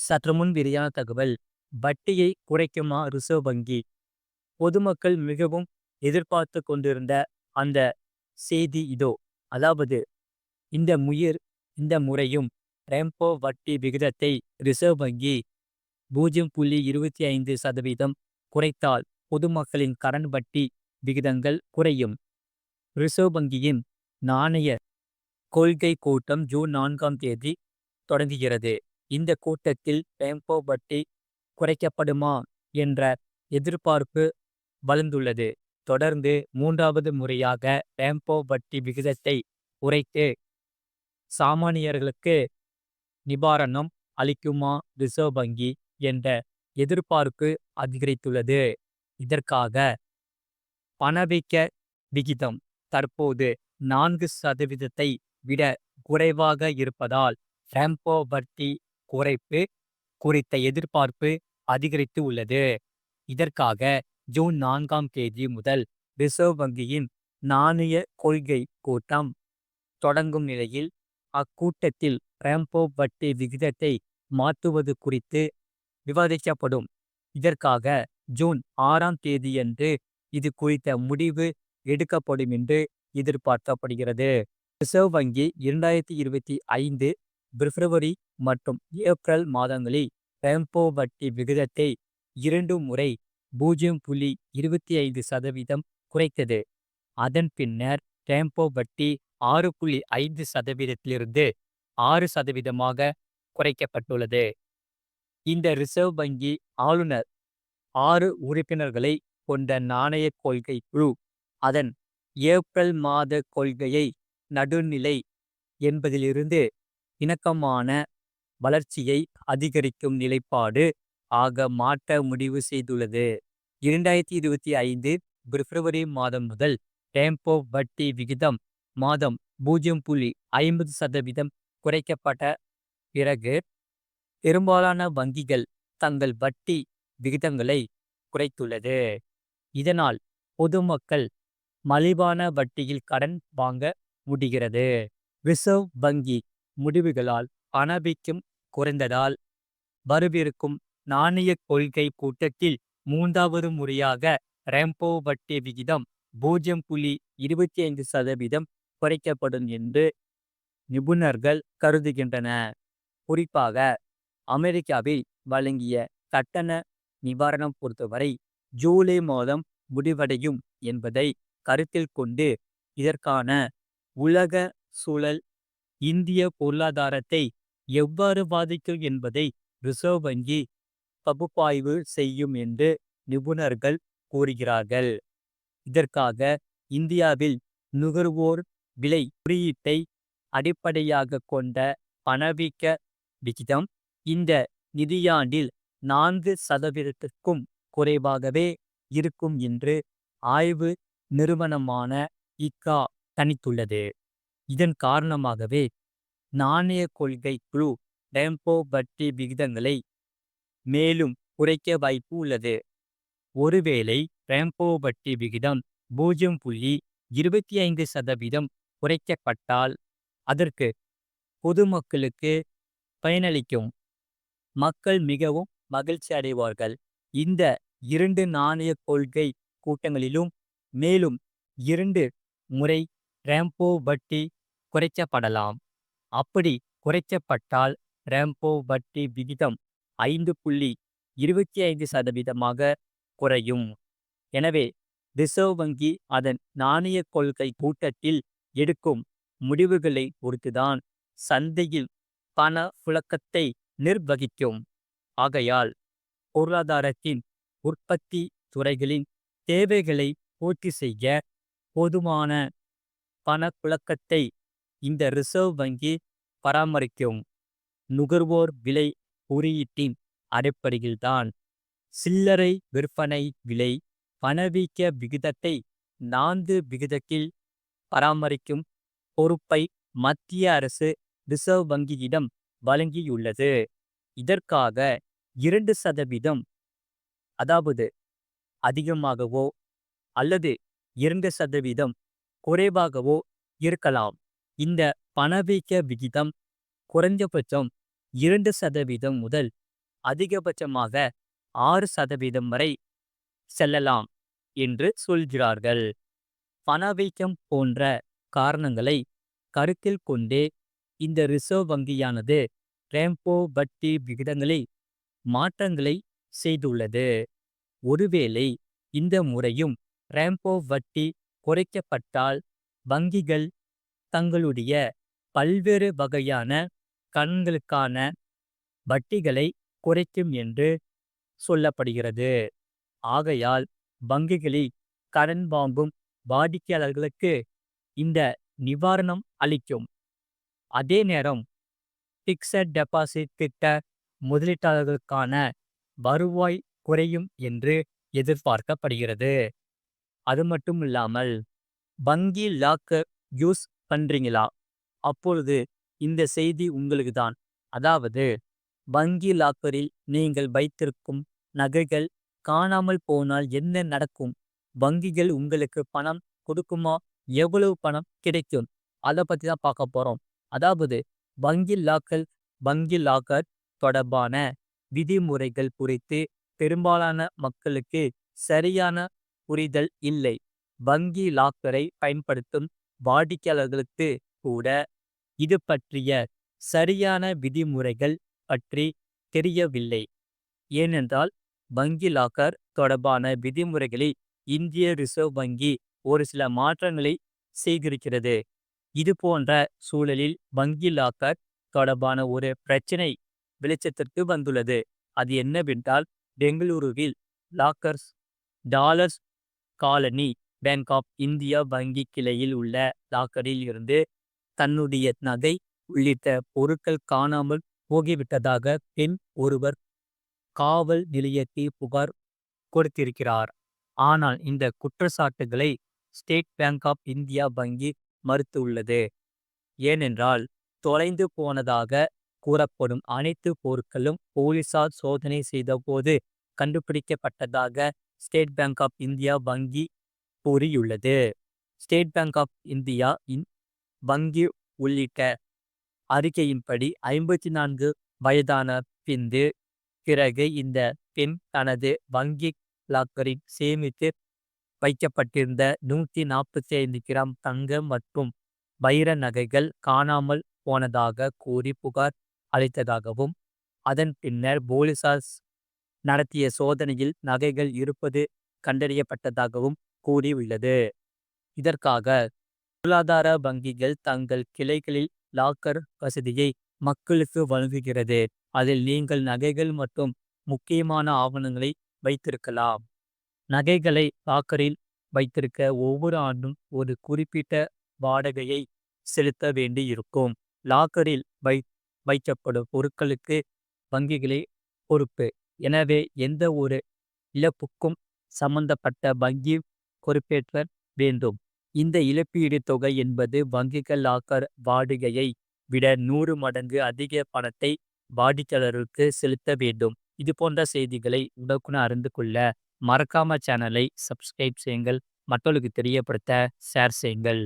சற்று முன் வெளியான தகவல் வட்டியை குறைக்குமா ரிசர்வ் வங்கி? பொதுமக்கள் மிகவும் எதிர்பார்த்து கொண்டிருந்த அந்த செய்தி இதோ அதாவது இந்த முயற் இந்த முறையும் ரெம்போ வட்டி விகிதத்தை ரிசர்வ் வங்கி பூஜ்ஜியம் புள்ளி இருபத்தி ஐந்து சதவீதம் குறைத்தால் பொதுமக்களின் கடன் வட்டி விகிதங்கள் குறையும். ரிசர்வ் வங்கியின் நாணய கொள்கை கூட்டம் ஜூன் நான்காம் தேதி தொடங்குகிறது. இந்த கூட்டத்தில் டெம்போ வட்டி குறைக்கப்படுமா என்ற எதிர்பார்ப்பு வளர்ந்துள்ளது. தொடர்ந்து மூன்றாவது முறையாக டெம்போ வட்டி விகிதத்தை குறைத்து சாமானியர்களுக்கு நிவாரணம் அளிக்குமா ரிசர்வ் வங்கி என்ற எதிர்பார்ப்பு அதிகரித்துள்ளது. இதற்காக பணவீக்க விகிதம் தற்போது நான்கு சதவீதத்தை விட குறைவாக இருப்பதால் ரெம்போ வட்டி குறைப்பு குறித்த எதிர்பார்ப்பு அதிகரித்து உள்ளது. இதற்காக ஜூன் நான்காம் தேதி முதல் ரிசர்வ் வங்கியின் நாணய கொள்கை கூட்டம் தொடங்கும் நிலையில் அக்கூட்டத்தில் ரெம்போ வட்டி விகிதத்தை மாற்றுவது குறித்து விவாதிக்கப்படும். இதற்காக ஜூன் ஆறாம் தேதியன்று இது குறித்த முடிவு எடுக்கப்படும் என்று எதிர்பார்க்கப்படுகிறது. ரிசர்வ் வங்கி இரண்டாயிரத்தி இருபத்தி ஐந்து பிப்ரவரி மற்றும் ஏப்ரல் மாதங்களில் ரெம்போ வட்டி விகிதத்தை இரண்டு முறை பூஜ்ஜியம் புள்ளி இருபத்தி ஐந்து சதவீதம் குறைத்தது. அதன் பின்னர் ரெம்போ வட்டி ஆறு புள்ளி ஐந்து சதவீதத்திலிருந்து ஆறு சதவீதமாக குறைக்கப்பட்டுள்ளது. இந்த ரிசர்வ் வங்கி ஆளுநர் ஆறு உறுப்பினர்களை கொண்ட நாணய கொள்கை குழு அதன் ஏப்ரல் மாத கொள்கையை நடுநிலை என்பதிலிருந்து இணக்கமான வளர்ச்சியை அதிகரிக்கும் நிலைப்பாடு ஆக மாற்ற முடிவு செய்துள்ளது. இரண்டாயிரத்தி இருபத்தி ஐந்து பிப்ரவரி மாதம் முதல் டேம்போ வட்டி விகிதம் மாதம் பூஜ்ஜியம் புள்ளி ஐம்பது சதவீதம் குறைக்கப்பட்ட பிறகு பெரும்பாலான வங்கிகள் தங்கள் வட்டி விகிதங்களை குறைத்துள்ளது. இதனால் பொதுமக்கள் மலிவான வட்டியில் கடன் வாங்க முடிகிறது. ரிசர்வ் வங்கி முடிவுகளால் பணவீக்கம் குறைந்ததால். வரவிருக்கும் நாணய கொள்கை கூட்டத்தில் மூன்றாவது முறையாக ரெம்போ வட்டி விகிதம் பூஜ்ஜியம் புள்ளி இருபத்தி ஐந்து சதவீதம் குறைக்கப்படும் என்று நிபுணர்கள் கருதுகின்றன. குறிப்பாக அமெரிக்காவில் வழங்கிய கட்டண நிவாரணம் பொறுத்தவரை ஜூலை மாதம் முடிவடையும் என்பதை கருத்தில் கொண்டு இதற்கான உலக சூழல் இந்திய பொருளாதாரத்தை எவ்வாறு பாதிக்கும் என்பதை ரிசர்வ் வங்கி பகுப்பாய்வு செய்யும் என்று நிபுணர்கள் கூறுகிறார்கள். இதற்காக இந்தியாவில் நுகர்வோர் விலை குறியீட்டை அடிப்படையாக கொண்ட பணவீக்க விகிதம் இந்த நிதியாண்டில் நான்கு சதவீதத்திற்கும் குறைவாகவே இருக்கும் என்று ஆய்வு நிறுவனமான இக்கா கணித்துள்ளது. இதன் காரணமாகவே நாணய கொள்கை குழு டெம்போ வட்டி விகிதங்களை மேலும் குறைக்க வாய்ப்பு உள்ளது. ஒருவேளை ரெம்போ வட்டி விகிதம் பூஜ்ஜியம் புள்ளி இருபத்தி ஐந்து சதவீதம் குறைக்கப்பட்டால் அதற்கு பொதுமக்களுக்கு பயனளிக்கும். மக்கள் மிகவும் மகிழ்ச்சி அடைவார்கள். இந்த இரண்டு நாணய கொள்கை கூட்டங்களிலும் மேலும் இரண்டு முறை ரெம்போ வட்டி குறைக்கப்படலாம். அப்படி குறைக்கப்பட்டால் ரெம்போ வட்டி விகிதம் ஐந்து புள்ளி இருபத்தி ஐந்து சதவீதமாக குறையும். எனவே ரிசர்வ் வங்கி அதன் நாணய கொள்கை கூட்டத்தில் எடுக்கும் முடிவுகளை பொறுத்துதான் சந்தையில் பண புழக்கத்தை நிர்வகிக்கும். ஆகையால் பொருளாதாரத்தின் உற்பத்தி துறைகளின் தேவைகளை பூர்த்தி செய்ய போதுமான பணப்புழக்கத்தை இந்த ரிசர்வ் வங்கி பராமரிக்கும் நுகர்வோர் விலை குறியீட்டின் அடிப்படையில்தான் சில்லறை விற்பனை விலை பணவீக்க விகிதத்தை நான்கு விகிதத்தில் பராமரிக்கும் பொறுப்பை மத்திய அரசு ரிசர்வ் வங்கியிடம் வழங்கியுள்ளது. இதற்காக இரண்டு சதவீதம் அதாவது அதிகமாகவோ அல்லது இரண்டு சதவீதம் குறைவாகவோ இருக்கலாம். இந்த பணவீக்க விகிதம் குறைந்தபட்சம் இரண்டு சதவீதம் முதல் அதிகபட்சமாக ஆறு சதவீதம் வரை செல்லலாம் என்று சொல்கிறார்கள். பணவீக்கம் போன்ற காரணங்களை கருத்தில் கொண்டே இந்த ரிசர்வ் வங்கியானது ரேம்போ வட்டி விகிதங்களில் மாற்றங்களை செய்துள்ளது. ஒருவேளை இந்த முறையும் ரேம்போ வட்டி குறைக்கப்பட்டால் வங்கிகள் தங்களுடைய பல்வேறு வகையான கடன்களுக்கான வட்டிகளை குறைக்கும் என்று சொல்லப்படுகிறது. ஆகையால் வங்கிகளில் கடன் வாங்கும் வாடிக்கையாளர்களுக்கு இந்த நிவாரணம் அளிக்கும். அதே நேரம் பிக்சட் டெபாசிட் திட்ட முதலீட்டாளர்களுக்கான வருவாய் குறையும் என்று எதிர்பார்க்கப்படுகிறது. அது மட்டும் இல்லாமல் வங்கி லாக்கர் யூஸ் பண்றீங்களா? அப்பொழுது இந்த செய்தி உங்களுக்கு தான். அதாவது வங்கி லாக்கரில் நீங்கள் வைத்திருக்கும் நகைகள் காணாமல் போனால் என்ன நடக்கும்? வங்கிகள் உங்களுக்கு பணம் கொடுக்குமா? எவ்வளவு பணம் கிடைக்கும்? அதை பற்றி தான் பார்க்க போறோம். அதாவது வங்கி லாக்கர் வங்கி லாக்கர் தொடர்பான விதிமுறைகள் குறித்து பெரும்பாலான மக்களுக்கு சரியான புரிதல் இல்லை. வங்கி லாக்கரை பயன்படுத்தும் வாடிக்கையாளர்களுக்கு கூட இது பற்றிய சரியான விதிமுறைகள் பற்றி தெரியவில்லை. ஏனென்றால் வங்கி லாக்கர் தொடர்பான விதிமுறைகளில் இந்திய ரிசர்வ் வங்கி ஒரு சில மாற்றங்களை செய்திருக்கிறது. இது போன்ற சூழலில் வங்கி லாக்கர் தொடர்பான ஒரு பிரச்சினை வெளிச்சத்திற்கு வந்துள்ளது. அது என்னவென்றால் பெங்களூருவில் lockers dollars colony bank of India வங்கி கிளையில் உள்ள லாக்கரில் இருந்து தன்னுடைய நகை உள்ளிட்ட பொருட்கள் காணாமல் போகிவிட்டதாக பெண் ஒருவர் காவல் நிலையத்தில் புகார் கொடுத்திருக்கிறார். ஆனால் இந்த குற்றச்சாட்டுகளை ஸ்டேட் பேங்க் ஆஃப் இந்தியா வங்கி மறுத்துள்ளது. ஏனென்றால் தொலைந்து போனதாக கூறப்படும் அனைத்து பொருட்களும் போலீசார் சோதனை செய்தபோது கண்டுபிடிக்கப்பட்டதாக ஸ்டேட் பேங்க் ஆஃப் இந்தியா வங்கி கூறியுள்ளது. ஸ்டேட் பேங்க் ஆஃப் இந்தியா இன் வங்கி உள்ளிட்ட அறிக்கையின்படி ஐம்பத்தி நான்கு வயதான பிந்து பிறகு இந்த பெண் தனது வங்கி லாக்கரில் சேமித்து வைக்கப்பட்டிருந்த நூற்றி நாற்பத்தி ஐந்து கிராம் தங்கம் மற்றும் வைர நகைகள் காணாமல் போனதாக கூறி புகார் அளித்ததாகவும் அதன் பின்னர் போலீசார் நடத்திய சோதனையில் நகைகள் இருப்பது கண்டறியப்பட்டதாகவும் கூறியுள்ளது. இதற்காக பொருளாதார வங்கிகள் தங்கள் கிளைகளில் லாக்கர் வசதியை மக்களுக்கு வழங்குகிறது. அதில் நீங்கள் நகைகள் மற்றும் முக்கியமான ஆவணங்களை வைத்திருக்கலாம். நகைகளை லாக்கரில் வைத்திருக்க ஒவ்வொரு ஆண்டும் ஒரு குறிப்பிட்ட வாடகையை செலுத்த வேண்டியிருக்கும். லாக்கரில் வை வைக்கப்படும் பொருட்களுக்கு வங்கிகளே பொறுப்பு. எனவே எந்த ஒரு இழப்புக்கும் சம்பந்தப்பட்ட வங்கி பொறுப்பேற்ற வேண்டும். இந்த இழப்பீடு தொகை என்பது வங்கிகள் லாக்கர் வாடகையை விட நூறு மடங்கு அதிக பணத்தை வாடிக்கையாளருக்கு செலுத்த வேண்டும். இது போன்ற செய்திகளை உடனுக்குடன் அறிந்து கொள்ள மறக்காம சேனலை சப்ஸ்கிரைப் செய்யுங்கள். மற்றவர்களுக்கு தெரியப்படுத்த ஷேர் செய்யுங்கள்.